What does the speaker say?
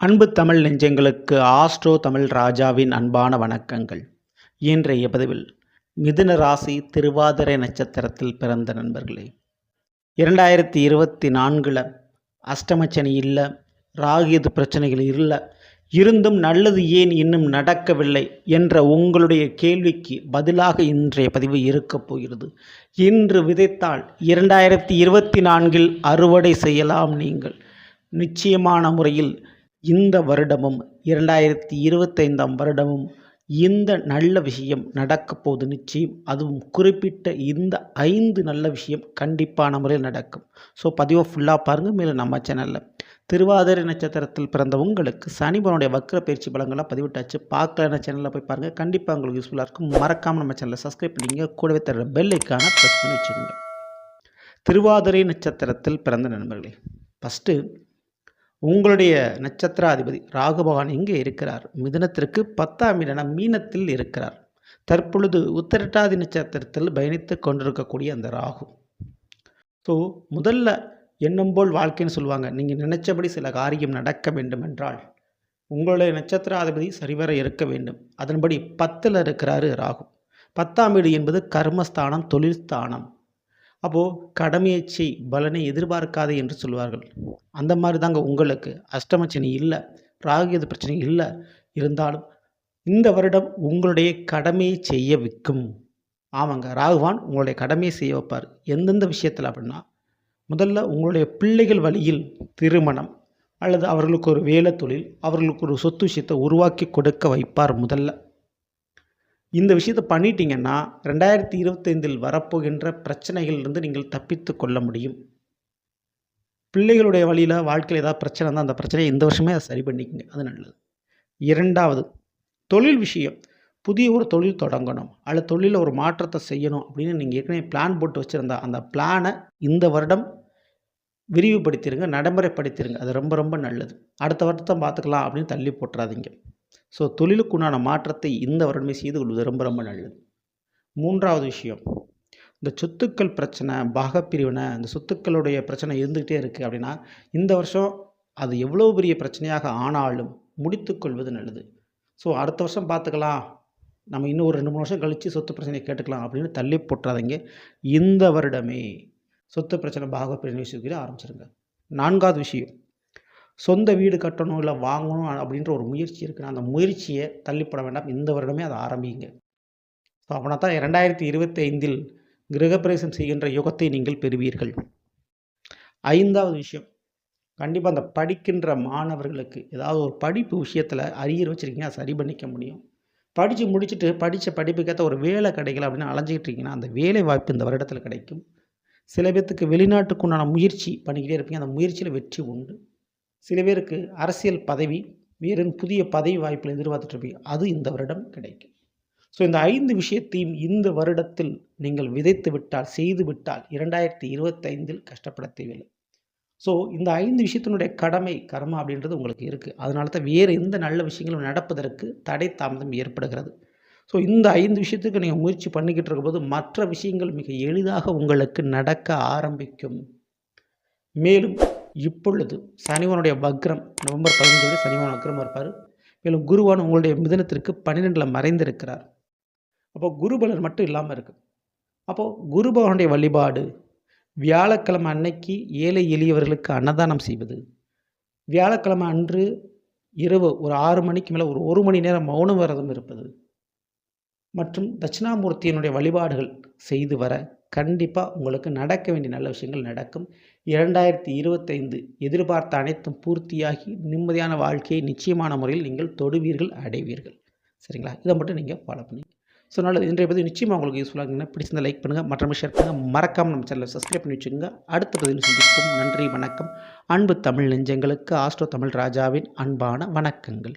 அன்பு தமிழ் நெஞ்சங்களுக்கு ஆஸ்ட்ரோ தமிழ் ராஜாவின் அன்பான வணக்கங்கள். இன்றைய பதிவில் மிதுன ராசி திருவாதிரை நட்சத்திரத்தில் பிறந்த நண்பர்களே. இரண்டாயிரத்தி இருபத்தி நான்கில் அஷ்டமச்சனி இல்லை ராகியது பிரச்சனைகள் இல்லை இருந்தும் நல்லது ஏன் இன்னும் நடக்கவில்லை என்ற உங்களுடைய கேள்விக்கு பதிலாக இன்றைய பதிவு இருக்கப் போகிறது. இன்று விதைத்தால் இரண்டாயிரத்தி இருபத்தி நான்கில் அறுவடை செய்யலாம் நீங்கள். நிச்சயமான முறையில் இந்த வருடமும் இரண்டாயிரத்தி இருபத்தைந்தாம் வருடமும் இந்த நல்ல விஷயம் நடக்கப்போகுது நிச்சயம் அதுவும் குறிப்பிட்ட இந்த ஐந்து நல்ல விஷயம் கண்டிப்பான முறையில் நடக்கும். ஸோ பதிவை ஃபுல்லாக பாருங்கள் மேலும் நம்ம சேனலில் திருவாதிரை நட்சத்திரத்தில் பிறந்த உங்களுக்கு சனிபனுடைய வக்கர பயிற்சி பலங்களாக பதிவிட்டாச்சு. பார்க்கலன சேனலில் போய் பாருங்கள் கண்டிப்பாக உங்களுக்கு யூஸ்ஃபுல்லாக இருக்கும். மறக்காமல் நம்ம சேனலை சப்ஸ்கிரைப் பண்ணிங்க கூடவே தர பெல்லைக்கான ப்ரெஸ் பண்ணி வச்சுக்கோங்க. திருவாதிரை நட்சத்திரத்தில் பிறந்த நண்பர்களே ஃபஸ்ட்டு உங்களுடைய நட்சத்திராதிபதி ராகு பகவான் இங்கே இருக்கிறார்? மிதுனத்திற்கு பத்தாம் இடன மீனத்தில் இருக்கிறார். தற்பொழுது உத்தரட்டாதி நட்சத்திரத்தில் பயணித்து கொண்டிருக்கக்கூடிய அந்த ராகு. ஸோ முதல்ல எண்ணம் போல் வாழ்க்கைன்னு சொல்லுவாங்க. நீங்கள் நினைச்சபடி சில காரியம் நடக்க வேண்டும் என்றால் உங்களுடைய நட்சத்திராதிபதி சரிவர இருக்க வேண்டும். அதன்படி பத்தில் இருக்கிறாரு ராகு. பத்தாம் வீடு என்பது கர்மஸ்தானம் தொழில்ஸ்தானம் அப்போது கடமையை செய் பலனை எதிர்பார்க்காதே என்று சொல்வார்கள். அந்த மாதிரி தாங்க உங்களுக்கு அஷ்டமச்சனி இல்லை ராகுகேது பிரச்சனை இல்லை இருந்தாலும் இந்த வருடம் உங்களுடைய கடமையை செய்ய வைக்கும். ஆமாங்க ராகுவான் உங்களுடைய கடமையை செய்ய வைப்பார். எந்தெந்த விஷயத்தில் அப்படின்னா முதல்ல உங்களுடைய பிள்ளைகள் வழியில் திருமணம் அல்லது அவர்களுக்கு ஒரு வேலை தொழில் அவர்களுக்கு ஒரு சொத்து விஷயத்தை உருவாக்கி கொடுக்க வைப்பார் முதல்ல. இந்த விஷயத்தை பண்ணிட்டீங்கன்னா ரெண்டாயிரத்தி இருபத்தைந்தில் வரப்போகின்ற பிரச்சனைகளிலிருந்து நீங்கள் தப்பித்து கொள்ள முடியும். பிள்ளைகளுடைய வழியில் வாழ்க்கையில் ஏதாவது பிரச்சனை இருந்தால் அந்த பிரச்சனையை இந்த வருஷமே அதை சரி பண்ணிக்கங்க. அது நல்லது. இரண்டாவது தொழில் விஷயம். புதிய ஒரு தொழில் தொடங்கணும். அல்லது தொழிலில் ஒரு மாற்றத்தை செய்யணும் அப்படின்னு நீங்கள் ஏற்கனவே பிளான் போட்டு வச்சுருந்தா அந்த பிளானை இந்த வருடம் விரிவுபடுத்திடுங்க நடைமுறைப்படுத்திடுங்க அது ரொம்ப ரொம்ப நல்லது. அடுத்த வருடத்தை பார்த்துக்கலாம் அப்படின்னு தள்ளி போட்டுறாதீங்க. ஸோ தொழிலுக்குண்டான மாற்றத்தை இந்த வருடமே செய்து கொள்வது ரொம்ப ரொம்ப நல்லது. மூன்றாவது விஷயம் இந்த சொத்துக்கள் பிரச்சனை பாகப்பிரிவினை இந்த சொத்துக்களுடைய பிரச்சனை இருந்துக்கிட்டே இருக்குது அப்படின்னா இந்த வருஷம் அது எவ்வளோ பெரிய பிரச்சனையாக ஆனாலும் முடித்துக்கொள்வது நல்லது. ஸோ அடுத்த வருஷம் பார்த்துக்கலாம். நம்ம இன்னும் ஒரு ரெண்டு மூணு வருஷம் கழித்து சொத்து பிரச்சனையை கேட்டுக்கலாம் அப்படின்னு தள்ளி போட்டுறாதீங்க. இந்த வருடமே சொத்து பிரச்சனை பாகப்பிரிவினை விஷயத்துக்கு ஆரம்பிச்சிருங்க. நான்காவது விஷயம் சொந்த வீடு கட்டணும் இல்லை வாங்கணும் அப்படின்ற ஒரு முயற்சி இருக்குது அந்த முயற்சியை தள்ளிப்பட வேண்டாம். இந்த வருடமே அதை ஆரம்பிங்க. ஸோ அப்படின்னா தான் ரெண்டாயிரத்தி இருபத்தி ஐந்தில் கிரகப்பிரவேசம் செய்கின்ற யுகத்தை நீங்கள் பெறுவீர்கள். ஐந்தாவது விஷயம். கண்டிப்பாக அந்த படிக்கின்ற மாணவர்களுக்கு ஏதாவது ஒரு படிப்பு விஷயத்தில் அரியர் வச்சுருக்கீங்க சரி பண்ணிக்க முடியும். படித்து முடிச்சுட்டு படித்த படிப்புக்கேற்ற ஒரு வேலை கிடைக்கல அப்படின்னு அலைஞ்சிக்கிட்டு இருக்கீங்கன்னா அந்த வேலை வாய்ப்பு இந்த வருடத்தில் கிடைக்கும். சில பேர்த்துக்கு வெளிநாட்டுக்குண்டான முயற்சி பண்ணிக்கிட்டே இருப்பீங்க. அந்த முயற்சியில் வெற்றி உண்டு. சில பேருக்கு அரசியல் பதவி வேறு புதிய பதவி வாய்ப்பில் எதிர்பார்த்துட்ருப்பீங்க. அது இந்த வருடம் கிடைக்கும். ஸோ இந்த ஐந்து விஷயத்தையும் இந்த வருடத்தில் நீங்கள் விதைத்து விட்டால் செய்து விட்டால் இரண்டாயிரத்தி இருபத்தைந்தில் கஷ்டப்பட தேவையில்லை. ஸோ இந்த ஐந்து விஷயத்தினுடைய கடமை கர்மா அப்படின்றது உங்களுக்கு இருக்குது அதனால தான் வேறு எந்த நல்ல விஷயங்களும் நடப்பதற்கு தடை தாமதம் ஏற்படுகிறது. ஸோ இந்த ஐந்து விஷயத்துக்கு நீங்கள் முயற்சி பண்ணிக்கிட்டு இருக்கும்போது மற்ற விஷயங்கள் மிக எளிதாக உங்களுக்கு நடக்க ஆரம்பிக்கும். மேலும் இப்பொழுது சனிவனுடைய வக்ரம் நவம்பர் பதினஞ்சு சனிவன் வக்ரம் இருப்பார். மேலும் குருவான் உங்களுடைய மிதனத்திற்கு பன்னிரெண்டில் மறைந்திருக்கிறார். அப்போ குருபலன் மட்டும் இல்லாமல் இருக்குது அப்போது குரு பகவானுடைய வழிபாடு வியாழக்கிழமை அன்னைக்கு ஏழை எளியவர்களுக்கு அன்னதானம் செய்வது வியாழக்கிழமை அன்று இரவு ஒரு ஆறு மணிக்கு மேலே ஒரு ஒரு மணி நேரம் மௌன விரதம் இருப்பது மற்றும் தட்சிணாமூர்த்தியினுடைய வழிபாடுகள் செய்து வர கண்டிப்பாக உங்களுக்கு நடக்க வேண்டிய நல்ல விஷயங்கள் நடக்கும். இரண்டாயிரத்தி இருபத்தைந்து எதிர்பார்த்த அனைத்தும் பூர்த்தியாகி நிம்மதியான வாழ்க்கையை நிச்சயமான முறையில் நீங்கள் தொடுவீர்கள் அடைவீர்கள். சரிங்களா? இதை மட்டும் நீங்கள் ஃபாலோ பண்ணி ஸோ நல்லது. இன்றைய பதிவு நிச்சயமாக உங்களுக்கு யூஸ்ஃபுல்லாக இருக்குன்னா பிடிச்சிருந்த லைக் பண்ணுங்கள் மற்றவங்க ஷேர் பண்ணுங்கள் மறக்காமல் நம்ம சேனலை சப்ஸ்கிரைப் பண்ணி வச்சுக்கோங்க. அடுத்த பதிவில் சந்திப்போம். நன்றி வணக்கம். அன்பு தமிழ் நெஞ்சங்களுக்கு ஆஸ்ட்ரோ தமிழ் ராஜாவின் அன்பான வணக்கங்கள்.